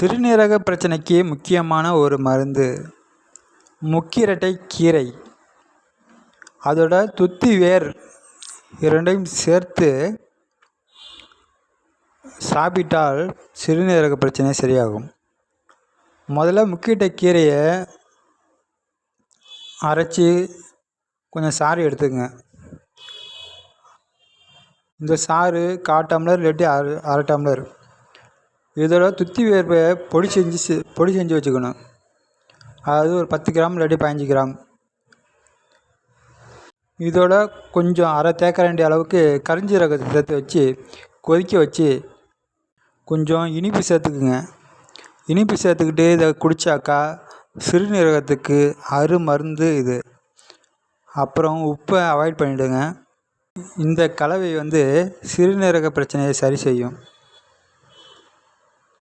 சிறுநீரக பிரச்சனைக்கு முக்கியமான ஒரு மருந்து முக்கிரட்டை கீரை. அதோட துத்தி வேர் இரண்டையும் சேர்த்து சாப்பிட்டால் சிறுநீரக பிரச்சனை சரியாகும். முதல்ல முக்கிட்ட கீரையை அரைச்சி கொஞ்சம் சாறு எடுத்துக்கங்க. இந்த சாறு கால் டம்ளர் இல்லாட்டி அரை அரை டம்ளர். இதோட துத்தி வேர்வை பொடி செஞ்சு செ- பொடி செஞ்சு வச்சுக்கணும். அதாவது ஒரு பத்து கிராம் இல்லாட்டி பதினஞ்சு கிராம். இதோட கொஞ்சம் அரை தேக்கரண்டி அளவுக்கு கரிஞ்சீரகத்தை சேர்த்து வச்சு கொதிக்க வச்சு கொஞ்சம் இனிப்பு சேர்த்துக்குங்க. இனிப்பு சேர்த்துக்கிட்டு இதை குடித்தாக்கா சிறுநீரகத்துக்கு அரு மருந்து இது. அப்புறம் உப்பை அவாய்ட் பண்ணிவிடுங்க இந்த கலவை வந்து சிறுநீரக பிரச்சனையை சரி செய்யும்.